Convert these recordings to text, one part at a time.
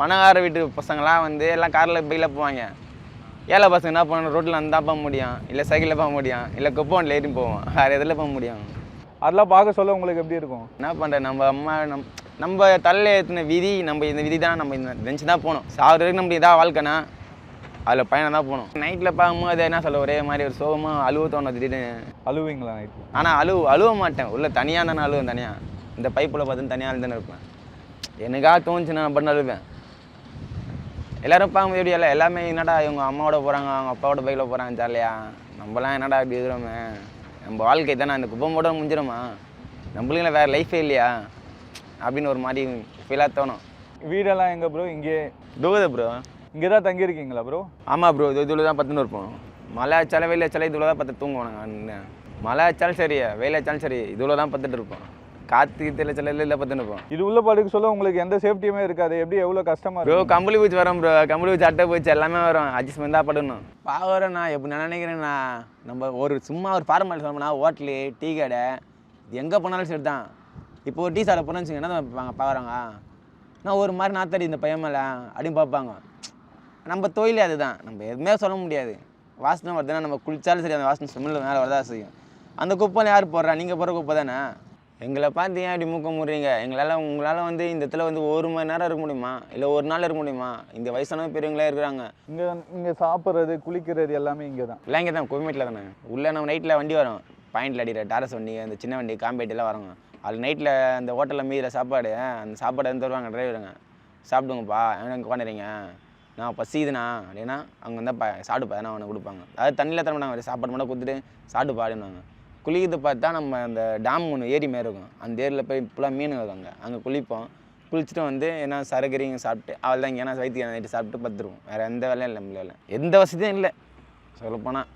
பணக்கார வீட்டு பசங்களாம் வந்து எல்லாம் காரில் பைக்கில் போவாங்க. ஏழை பசங்க என்ன பண்ணணும் ரோட்டில் வந்து போக முடியும். இல்லை சைக்கிளில் போக முடியும். இல்லை குப்போண்டில் ஏறி போவோம். வேறு எதில் போக முடியும்? அதெல்லாம் பார்க்க சொல்ல உங்களுக்கு எப்படி இருக்கும்? என்ன பண்ணுற நம்ம அம்மா நம் நம்ம தலையில் ஏற்றின விதி நம்ம இந்த விதி தான் நம்ம இந்த நினச்சி தான் போகணும். சாகுற வரைக்கும் நம்ம இதாக வாழ்க்கைனா அதில் பயணம் தான் போகணும். நைட்டில் பார்க்கும்போது என்ன சொல்ல ஒரே மாதிரி ஒரு சோகமாக அழுவ தோணும் திடீர்னு. அழுவீங்களா நைட்டு ஆனால் அழுவு அழுவ மாட்டேன். உள்ள தனியாக தானே அழுவேன் தனியாக இந்த பைப்பில் பார்த்து தனியாக அழுதானே இருப்பேன். எனக்காக தோணுச்சுன்னா நான் பண்ண அழுவேன். எல்லாரும் பார்க்கும்போது எப்படி இல்லை எல்லாமே என்னடா இவங்க அம்மாவோட போகிறாங்க அவங்க அப்பாவோட பைக்கில் போகிறாங்க ஜாலியாக நம்மலாம் என்னடா இப்படி இருக்கிறோமே? நம்ம வாழ்க்கை தானே அந்த குப்பமோட முடிஞ்சிருமா? நம்மளுக்கு வேறு லைஃபே இல்லையா? அப்படின்னு ஒரு மாதிரி ஃபீலாக தோணும். வீடெல்லாம் எங்கே ப்ரோ இங்கே. தூகுது ப்ரோ இங்கே தான் தங்கியிருக்கீங்களா ப்ரோ ஆமாம் ப்ரோ இது இதில் தான் பத்துன்னு இருப்போம். மழை அச்சாலும் வெயில் அச்சாலும் இதில் தான் பத்து தூங்குவோம் நாங்கள் மழை அச்சாலும் சரி வெயில் அச்சாலும் சரி இதில் தான் பத்துட்டு இருப்போம். காற்று கீத்துல சில இல்லை இருப்போம் இது உள்ள படுக்க சொல்ல உங்களுக்கு எந்த சேஃப்டியுமே இருக்காது. எப்படி எவ்வளோ கஷ்டமா ப்ரோ கம்பளி பூச்சி வரும் ப்ரோ கம்பளி பூச்சி அட்டை பூச்சி எல்லாமே வரும். அட்ஜஸ்ட்மெண்ட் தான் படணும் நான் எப்படி நான் நினைக்கிறேன்னா நம்ம ஒரு சும்மா ஒரு ஃபார்மாலிட்டி சொல்லணும்னா ஹோட்டலு டீ கடை எங்கே போனாலும் சரி தான். இப்போ ஒரு டீ சாப்பிட போனோம்னு வச்சுங்க என்ன பார்ப்பாங்க பார்க்குறாங்க நான் ஒரு மாதிரி நாத்தடி இந்த பையன் மேலே அப்படின்னு பார்ப்பாங்க. நம்ம தொழிலே அதுதான். நம்ம எதுவுமே சொல்ல முடியாது. வாசனை வருதுன்னா நம்ம குளிச்சாலும் சரி அந்த வாசனை ஸ்மெல் மேலே வரதா செய்யும். அந்த குப்பையில் யார் போடுறா? நீங்கள் போடுற குப்பை தானே? எங்களை பார்த்து ஏன் இப்படி மூக்க முடுறீங்க? எங்களால் உங்களால் வந்து இந்த இடத்துல வந்து ஒரு மணி நேரம் இருக்க முடியுமா? இல்லை ஒரு நாள் இருக்க முடியுமா? இந்த வயசானவங்க பெரியவங்களே இருக்கிறாங்க. இங்கே இங்கே சாப்பிட்றது குளிக்கிறது எல்லாமே இங்கே தான் எல்லாம் இங்கே தான் கோயம்பேட்டில் தானே? உள்ளே நம்ம நைட்டில் வண்டி வரும். பாயிண்டில் அடிக்கிற டாரஸ் வண்டி அந்த சின்ன வண்டி காம்பேட்டிலாம் வரோங்க அது நைட்டில் அந்த ஹோட்டலில் மீற சாப்பாடு அந்த சாப்பாடு வந்து தருவாங்க டிரைவருங்க சாப்பிடுங்கப்பா எங்கே உட்காந்துறீங்க நான் பசிக்குதுண்ணா அப்படின்னா அவங்க வந்து ப சாப்பிடுப்பா நான் அவனை கொடுப்பாங்க. அதாவது தண்ணியில் தர மாட்டாங்க சாப்பாடு மட்டும் கொடுத்துட்டு சாப்பிட்டு பாடுனாங்க குளிக்கிறது பார்த்தா நம்ம அந்த டேம் ஒன்று ஏரி மாரி இருக்கும். அந்த ஏரியில் போய் ஃபுல்லாக மீன் இருக்காங்க அங்கே. குளிப்போம். குளிச்சுட்டு வந்து என்ன சரகிரிங்க சாப்பிட்டு அவள் தான் இங்கே ஏன்னா வயிற்றுக்கு நைட்டு சாப்பிட்டு பத்துருவோம் வேறு எந்த வேலையும் இல்லை நம்மளால எந்த வசதியும் இல்லை. சொல்லப்போனால்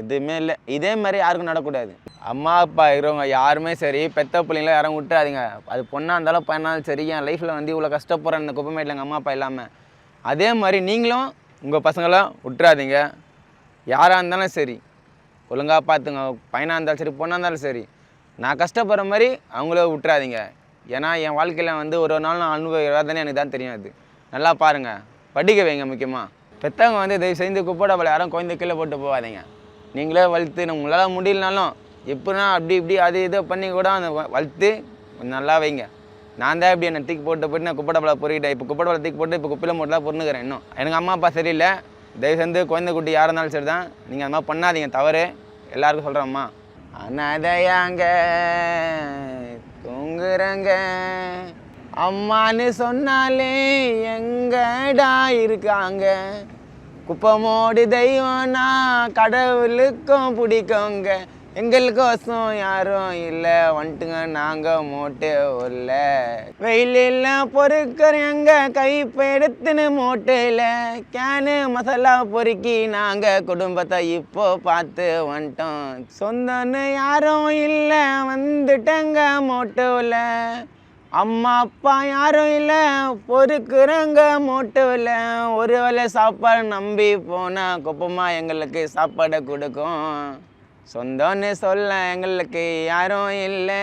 எதுவுமே இல்லை. இதே மாதிரி யாருக்கும் நடக்கூடாது அம்மா அப்பா இருக்கிறவங்க யாருமே சரி பெத்த பிள்ளைங்கள யாரும் விட்டுறாதீங்க. அது பொண்ணாக இருந்தாலும் பையனாலும் சரி என் லைஃப்பில் வந்து இவ்வளோ கஷ்டப்படுறேன் இந்த குப்பமேட்டில் எங்கள் அம்மா அப்பா இல்லாமல் அதே மாதிரி நீங்களும் உங்கள் பசங்களாம் விட்டுறாதீங்க. யாராக இருந்தாலும் சரி. ஒழுங்காக பார்த்துங்க. பையனாக இருந்தாலும் சரி பொண்ணாக இருந்தாலும் சரி. நான் கஷ்டப்படுற மாதிரி அவங்கள விட்டுறாதீங்க. ஏன்னா என் வாழ்க்கையில் வந்து ஒரு ஒரு நாள் நான் அனுபவிக்கிறதானே எனக்கு தான் தெரியும் அது. நல்லா பாருங்கள் படிக்க வைங்க முக்கியமாக பெற்றவங்க வந்து தயவு செய்து குப்பை யாரும் குழந்தை கீழே போட்டு போகாதீங்க. நீங்களே வளர்த்து உங்களால் முடியலனாலும் எப்படின்னா அப்படி இப்படி அது இதை பண்ணி கூட அந்த வளர்த்து கொஞ்சம் நல்லா வைங்க. நான் தான் இப்படி என்னை தூக்கி போட்டு போட்டு நான் குப்பை பொறிக்கிட்டேன். இப்போ குப்பை பழ தூக்கி போட்டு இப்போ குப்பையில் மட்டும் தான் பொருந்துக்கிறேன் இன்னும். எனக்கு அம்மா அப்பா சரியில்லை. தயவு செஞ்சு குழந்தை குட்டி யாராக இருந்தாலும் சரி தான் நீங்கள் அந்த மாதிரி பண்ணாதீங்க தவறு. எல்லாருக்கும் சொல்கிறோம்மா அனதையாங்க தூங்குறங்க. அம்மான்னு சொன்னாலே எங்கடா இருக்காங்க? குப்பமோடு தெய்வம்னா கடவுளுக்கும் பிடிக்குங்க. எங்களுக்கோசம் யாரும் இல்லை. வந்துட்டுங்க நாங்கள் மோட்டே உள்ள வெயிலில் பொறுக்கிறவங்க கைப்பை எடுத்துன்னு மோட்டையில் கேனு மசாலா பொறுக்கி நாங்கள் குடும்பத்தை இப்போ பார்த்து வந்துட்டோம். சொந்தன்னு யாரும் இல்லை. வந்துட்டங்க மோட்டோவில் அம்மா அப்பா யாரும் இல்லை. பொறுக்குறங்க மோட்டோவில் ஒரு வேளை சாப்பாடு நம்பி போனால் குப்பமாக எங்களுக்கு சாப்பாடை கொடுக்கும். சொந்தம்னு சொல்ல எங்களுக்கு யாரும் இல்லை.